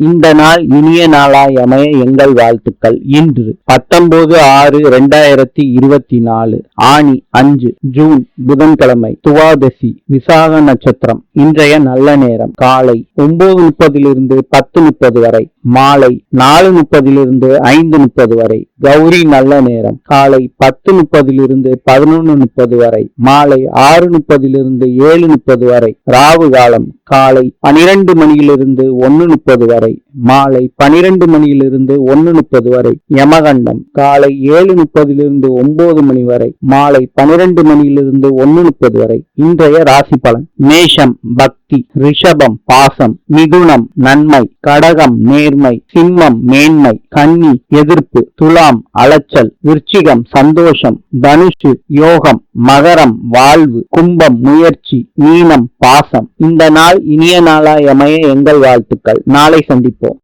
இந்த நாள் இனிய நாளாய் அமைய எங்கள் வாழ்த்துக்கள். இன்று பத்தொன்பது ஆறு இரண்டாயிரத்தி இருபத்தி நாலு ஆணி அஞ்சு ஜூன் புதன்கிழமை துவாதசி விசாக நட்சத்திரம் இன்றைய நல்ல நேரம் காலை ஒன்பது முப்பதிலிருந்து பத்து முப்பது வரை மாலை நாலு முப்பதிலிருந்து ஐந்து முப்பது வரை கௌரி நல்ல நேரம். காலை பத்து முப்பதிலிருந்து பதினொன்று முப்பது வரை. மாலை ஆறு முப்பதிலிருந்து ஏழு முப்பது வரை. ராவு காலம் காலை பனிரெண்டு மணியிலிருந்து ஒன்னு முப்பது வரை. மாலை பனிரெண்டு மணியிலிருந்து ஒன்னு முப்பது வரை. யமகண்டம் காலை ஏழு முப்பதிலிருந்து ஒன்பது மணி வரை. மாலை பனிரெண்டு மணியிலிருந்து ஒன்னு முப்பது வரை. இன்றைய ராசி பலன். மேஷம் பக்தி ரிஷபம் பாசம் மிதுனம் நன்மை கடகம் நேர்மை சிம்மம் மேன்மை கன்னி எதிர்ப்பு துலாம் அலைச்சல் விருச்சிகம் சந்தோஷம் தனுஷு யோகம் மகரம் வாழ்வு கும்பம் முயற்சி மீனம் பாசம். இந்த நாள் இனிய நாளாய் அமைய எங்கள் வாழ்த்துக்கள். நாளை சந்திப்போம்.